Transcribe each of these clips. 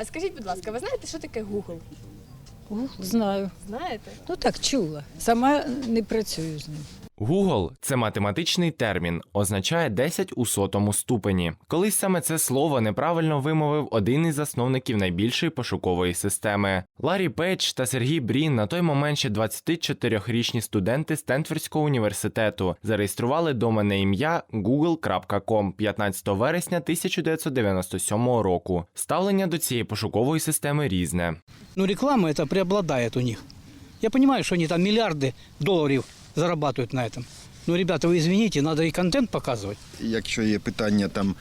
А скажіть, будь ласка, ви знаєте, що таке Google? Google знаю. Знаєте? Ну так чула. Сама не працюю з ним. Google – це математичний термін, означає 10 у сотому ступені. Колись саме це слово неправильно вимовив один із засновників найбільшої пошукової системи. Ларі Пейдж та Сергій Брін на той момент ще 24-річні студенти Стенфордського університету зареєстрували доменне ім'я google.com 15 вересня 1997 року. Ставлення до цієї пошукової системи різне. Но реклама это преобладает у них. Я понимаю, что они там миллиарды долларов зарабатывают на этом. Но, ребята, вы извините, надо и контент показывать. якщо є питання там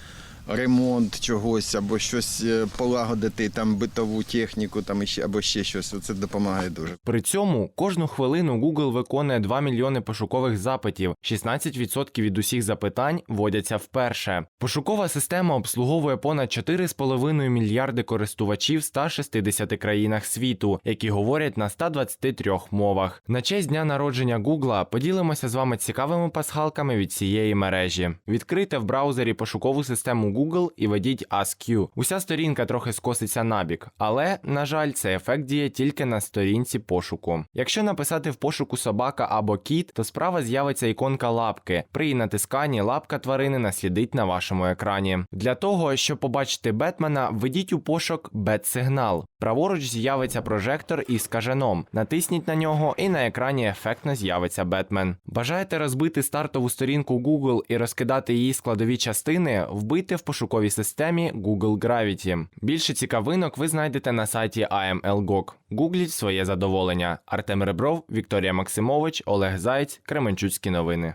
ремонт чогось або щось е, полагодити, там битову техніку, там іще або ще щось, це допомагає дуже. При цьому кожну хвилину Google виконує 2 мільйони пошукових запитів. 16% від усіх запитань вводяться вперше. Пошукова система обслуговує понад 4,5 мільярди користувачів в 160 країнах світу, які говорять на 123 мовах. На честь дня народження Google поділимося з вами цікавими пасхалками від цієї мережі. Відкрийте в браузері пошукову систему Google і введіть AskQ. Уся сторінка трохи скоситься набік, але, на жаль, цей ефект діє тільки на сторінці пошуку. Якщо написати в пошуку собака або кіт, то справа з'явиться іконка лапки. При її натисканні лапка тварини наслідить на вашому екрані. Для того, щоб побачити Бетмена, введіть у пошук Бет-сигнал. Праворуч з'явиться прожектор із кажаном. Натисніть на нього, і на екрані ефектно з'явиться Бетмен. Бажаєте розбити стартову сторінку Google і розкидати її складові частини? Вбийте в пошуковій системі Google Gravity. Більше цікавинок ви знайдете на сайті IMLGOG. Гугліть своє задоволення. Артем Ребров, Вікторія Максимович, Олег Заєць, Кременчуцькі новини.